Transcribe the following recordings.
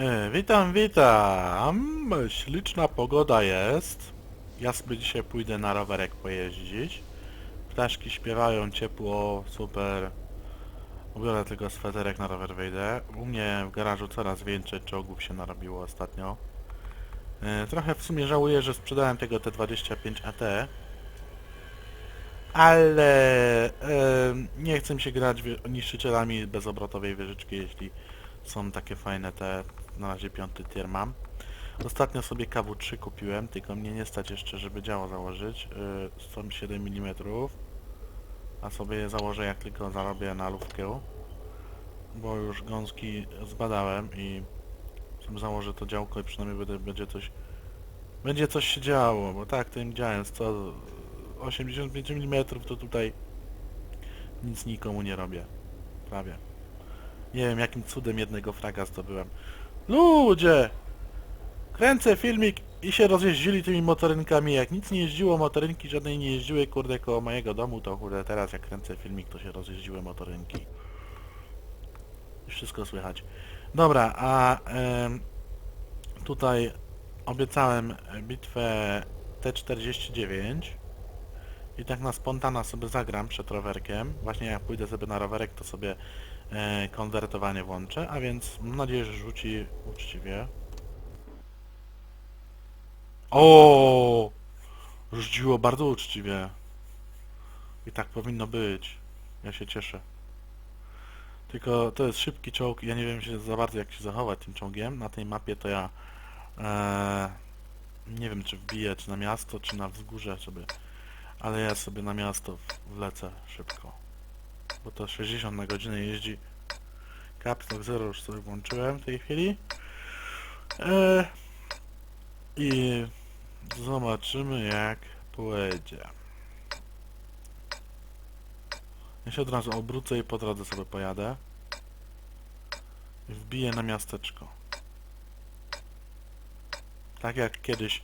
E, witam, witam. Śliczna pogoda jest. Ja sobie dzisiaj pójdę na rowerek pojeździć. Ptaszki śpiewają ciepło, super. Ubiorę tylko sweterek, na rower wejdę. U mnie w garażu coraz więcej czołgów się narobiło ostatnio. E, trochę w sumie żałuję, że sprzedałem tego T25 AT. Ale e, nie chcę się grać niszczycielami bezobrotowej wieżyczki, jeśli są takie fajne te, na razie piąty tier mam. Ostatnio sobie KW3 kupiłem, tylko mnie nie stać jeszcze, żeby działo założyć. Yy, są 7 mm, a sobie je założę jak tylko zarobię na lufkę. Bo już gąski zbadałem i założę to działko i przynajmniej będzie, będzie coś będzie coś się działo, bo tak tym działałem co 85 mm to tutaj nic nikomu nie robię. Prawie. Nie wiem jakim cudem jednego fraga zdobyłem. Ludzie! Kręcę filmik i się rozjeździli tymi motorynkami. Jak nic nie jeździło, motorynki żadnej nie jeździły, kurde, koło mojego domu, to kurde, teraz jak kręcę filmik, to się rozjeździły motorynki. I wszystko słychać. Dobra, a tutaj obiecałem bitwę T49 i tak na spontana sobie zagram przed rowerkiem. Właśnie jak pójdę sobie na rowerek, to sobie konwertowanie włączę, a więc mam nadzieję, że rzuci uczciwie. O! Rzuciło bardzo uczciwie. I tak powinno być. Ja się cieszę. Tylko to jest szybki czołg, ja nie wiem się za bardzo jak się zachować tym czołgiem. Na tej mapie to ja e, nie wiem czy wbiję, czy na miasto, czy na wzgórze sobie. Ale ja sobie na miasto wlecę szybko. Bo to 60 na godzinę jeździ. Caps Lock 0 już sobie włączyłem w tej chwili. E, I zobaczymy jak pojedzie. Ja się od razu obrócę i po drodze sobie pojadę. I wbiję na miasteczko. Tak jak kiedyś.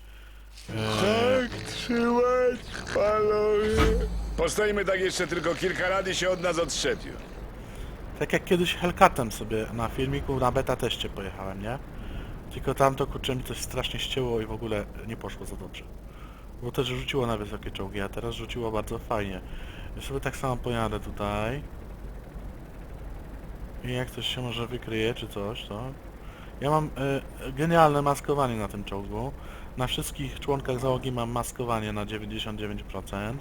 E, Tak, trzymać, panowie. Postoimy tak jeszcze tylko kilka lat i się od nas otrzepią. Tak jak kiedyś Hellcatem sobie na filmiku na beta teście pojechałem, nie? Tylko tam to kurczę mi coś strasznie ścięło i w ogóle nie poszło za dobrze. Bo też rzuciło na wysokie czołgi, a teraz rzuciło bardzo fajnie. Ja sobie tak samo pojadę tutaj. I jak coś się może wykryje czy coś, to... Ja mam e, genialne maskowanie na tym czołgu. Na wszystkich członkach załogi mam maskowanie na 99%.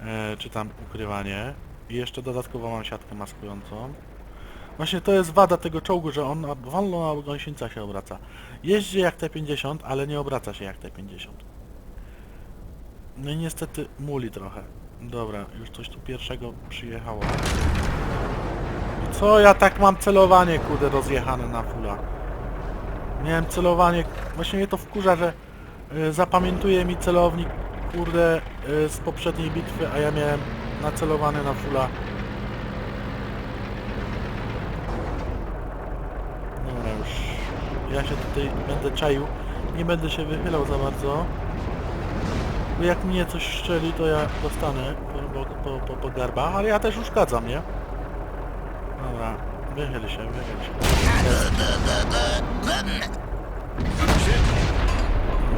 E, czy tam ukrywanie. I jeszcze dodatkowo mam siatkę maskującą. Właśnie to jest wada tego czołgu, że on wolno na gąsienica się obraca. Jeździ jak T50, ale nie obraca się jak T50. No i niestety muli trochę. Dobra, już coś tu pierwszego przyjechało. Co ja tak mam celowanie, kurde, rozjechane na fula. Miałem celowanie, właśnie mnie to wkurza, że y, zapamiętuje mi celownik, kurde, y, z poprzedniej bitwy, a ja miałem nacelowane na fula. Dobra, już ja się tutaj będę czaił. Nie będę się wychylał za bardzo. Bo jak mnie coś szczeli, to ja dostanę po, po, po, po, po garbach, ale ja też uszkadzam, nie? Dobra, wychyl się, wychyl się.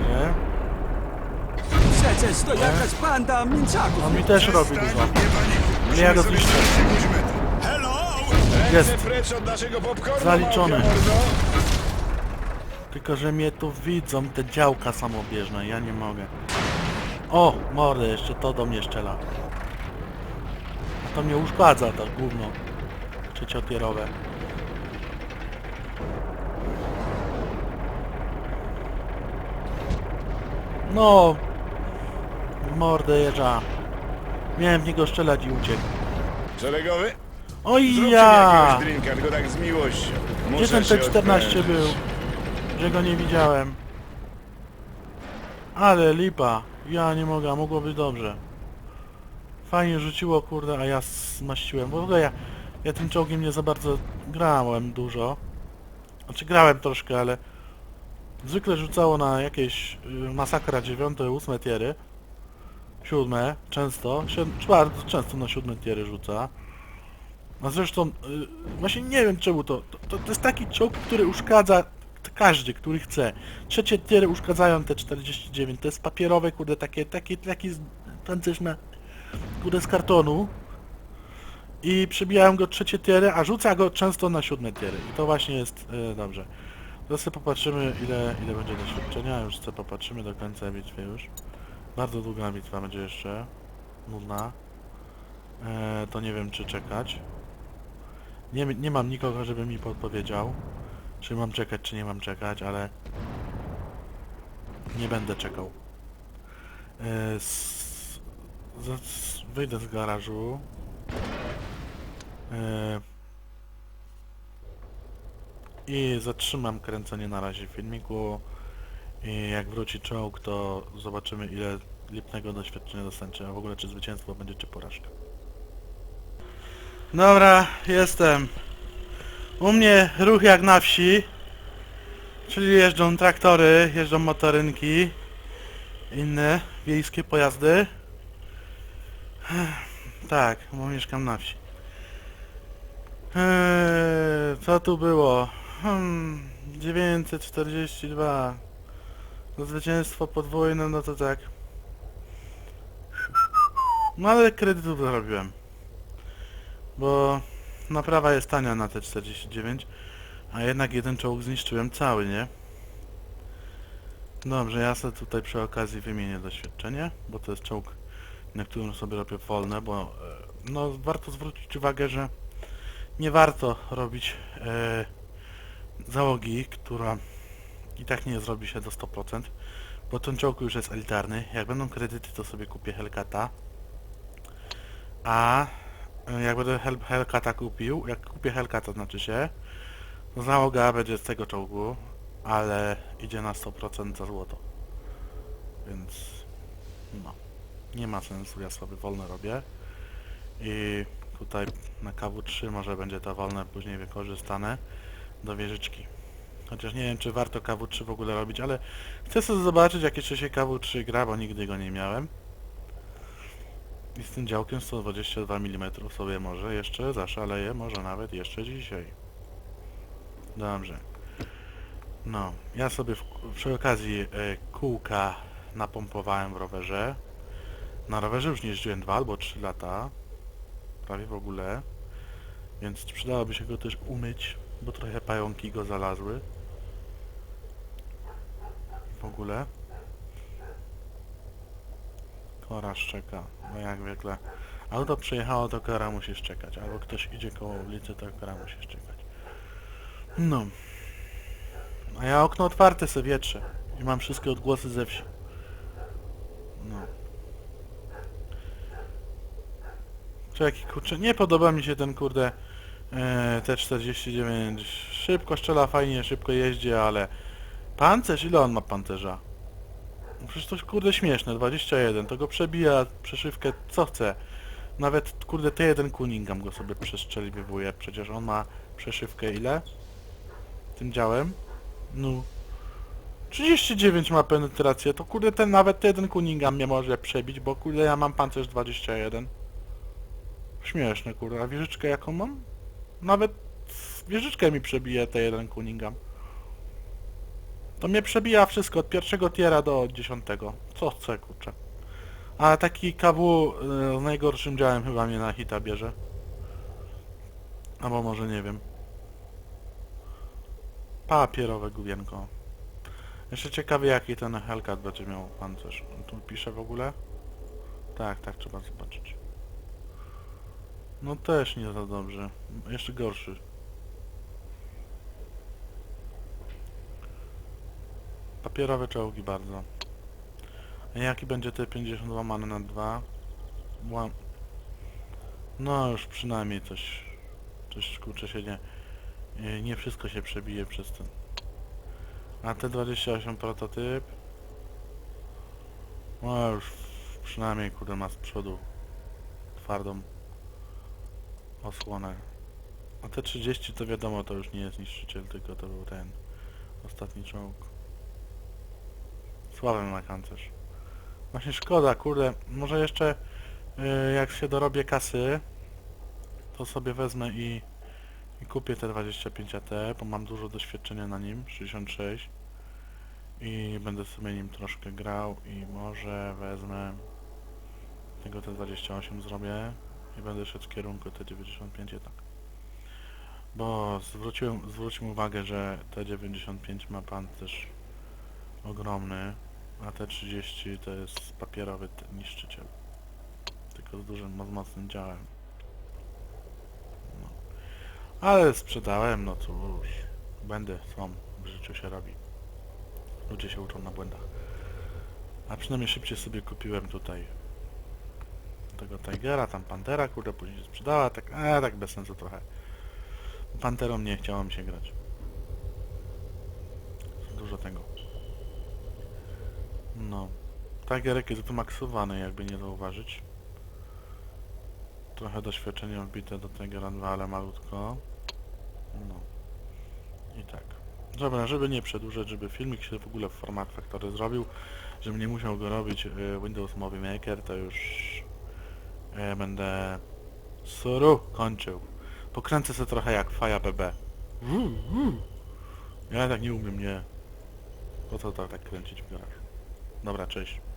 Nie? Przecież to jakaś banda mięczaków. On mi też robi dużo. Ale ja go zniszczę. Jest. Mordo. Tylko, że mnie tu widzą te działka samobieżne, ja nie mogę. O, mordę, jeszcze to do mnie szczela. A to mnie uszkadza, to gówno. Trzeciotierowe. No! Mordę jeża. Miałem w niego strzelać i uciekł. Szeregowy? Oj Zróbcie mi ja! jakiegoś drinka, tylko tak z miłością. Gdzie Muszę ten się T14 odprężyć. był? Że go nie widziałem. Ale lipa. Ja nie mogę, a mogło być dobrze. Fajnie rzuciło, kurde, a ja zmaściłem. Bo w ogóle ja, ja tym czołgiem nie za bardzo grałem dużo. Znaczy grałem troszkę, ale zwykle rzucało na jakieś y, masakra 9, 8 tiery. Siódme, często. Czwarte, często na siódme tiery rzuca. A zresztą, y, właśnie nie wiem czemu to, to, to jest taki czołg, który uszkadza Każdy, który chce. Trzecie tiery uszkadzają te 49. To jest papierowe, kurde, takie, takie, taki z- pancerz na, kurde, z kartonu. I przybijają go trzecie tiery, a rzuca go często na siódme tiery. I to właśnie jest e, dobrze. Teraz sobie popatrzymy, ile, ile będzie doświadczenia. Już sobie popatrzymy do końca bitwy już. Bardzo długa bitwa będzie jeszcze. Nudna. E, to nie wiem, czy czekać. Nie, nie mam nikogo, żeby mi podpowiedział, czy mam czekać, czy nie mam czekać, ale nie będę czekał. E, s, z, wyjdę z garażu. E, I zatrzymam kręcenie na razie filmiku. I jak wróci czołg, to zobaczymy ile lipnego doświadczenia dostarczy, a w ogóle czy zwycięstwo będzie, czy porażka. Dobra, jestem. U mnie ruch jak na wsi. Czyli jeżdżą traktory, jeżdżą motorynki, inne wiejskie pojazdy. Tak, bo mieszkam na wsi. Eee, co tu było? Hmm, 942. No zwycięstwo podwójne, no to tak. No ale kredytów zarobiłem. Bo naprawa jest tania na te 49, a jednak jeden czołg zniszczyłem cały, nie? Dobrze, ja sobie tutaj przy okazji wymienię doświadczenie, bo to jest czołg, na którym sobie robię wolne, bo e, no warto zwrócić uwagę, że nie warto robić e, załogi, która i tak nie zrobi się do 100%, bo ten czołg już jest elitarny. Jak będą kredyty, to sobie kupię Hellcata. A e, jak będę Hel Hellcata kupił, jak kupię Hellcata znaczy się, to załoga będzie z tego czołgu, ale idzie na 100% za złoto. Więc no, nie ma sensu, ja sobie wolne robię. I tutaj na KW3 może będzie to wolne później wykorzystane do wieżyczki. Chociaż nie wiem, czy warto KW3 w ogóle robić, ale chcę sobie zobaczyć, jak jeszcze się KW3 gra, bo nigdy go nie miałem. I z tym działkiem 122 mm sobie może jeszcze zaszaleję, może nawet jeszcze dzisiaj. Dobrze. No, ja sobie w, przy okazji e, kółka napompowałem w rowerze. Na rowerze już nie jeździłem 2 albo 3 lata. Prawie w ogóle. Więc przydałoby się go też umyć, bo trochę pająki go zalazły. W ogóle. Kora szczeka, no jak zwykle. Auto przyjechało, to kora musisz czekać. Albo ktoś idzie koło ulicy, to kora musisz czekać. No. A ja okno otwarte sobie wietrzę. I mam wszystkie odgłosy ze wsi. No. Czeki, kurczę, nie podoba mi się ten kurde e, T49. Szybko strzela, fajnie, szybko jeździ, ale pancerz, ile on ma pancerza? No Przecież to kurde śmieszne, 21, to go przebija przeszywkę co chce. Nawet kurde T1 Cunningham go sobie przestrzeliwuje, przecież on ma przeszywkę ile? Tym działem? No. 39 ma penetrację, to kurde ten nawet T1 Cunningham mnie może przebić, bo kurde ja mam pancerz 21. Śmieszne kurde, a wieżyczkę jaką mam? Nawet wieżyczkę mi przebije T1 Cunningham. To mnie przebija wszystko, od pierwszego tiera do dziesiątego. Co chcę, kurczę. A taki KW y, z najgorszym działem chyba mnie na hita bierze. Albo może nie wiem. Papierowe główienko. Jeszcze ciekawy jaki ten Hellcat będzie miał pancerz. On tu pisze w ogóle? Tak, tak, trzeba zobaczyć. No też nie za dobrze. Jeszcze gorszy. Papierowe czołgi bardzo. Jaki będzie T50 łamane na 2? Łam... No już przynajmniej coś... Coś kurczę się nie... nie- Nie wszystko się przebije przez ten. A T28 prototyp? No już przynajmniej kurde ma z przodu twardą osłonę. A T30 to wiadomo to już nie jest niszczyciel, tylko to był ten ostatni czołg. Słaby ma pancerz. Właśnie szkoda, kurde. Może jeszcze y, jak się dorobię kasy, to sobie wezmę i I kupię te 25 AT, bo mam dużo doświadczenia na nim, 66. I będę sobie nim troszkę grał i może wezmę tego T28 zrobię i będę szedł w kierunku T95 tak. Bo zwróciłem, zwróćmy uwagę, że T95 ma pan też ogromny, a T30 to jest papierowy niszczyciel. Tylko z dużym, z mocnym działem. No. Ale sprzedałem, no cóż. Będę, co w życiu się robi. Ludzie się uczą na błędach. A przynajmniej szybciej sobie kupiłem tutaj tego Tigera, tam Pantera, kurde, później się sprzedała, tak, e, tak bez sensu trochę. Panterą nie chciało mi się grać. Dużo tego. No. Tigerek jest wymaksowany, jakby nie zauważyć. Trochę doświadczenia wbite do Tigera 2, ale malutko. No. I tak. Dobra, żeby nie przedłużać, żeby filmik się w ogóle w format Factory zrobił, żebym nie musiał go robić y, Windows Movie Maker, to już y, będę suru kończył. Pokręcę sobie trochę jak Faja BB. Ja tak nie umiem, nie. Po co to tak kręcić w garażu? Dobra, cześć.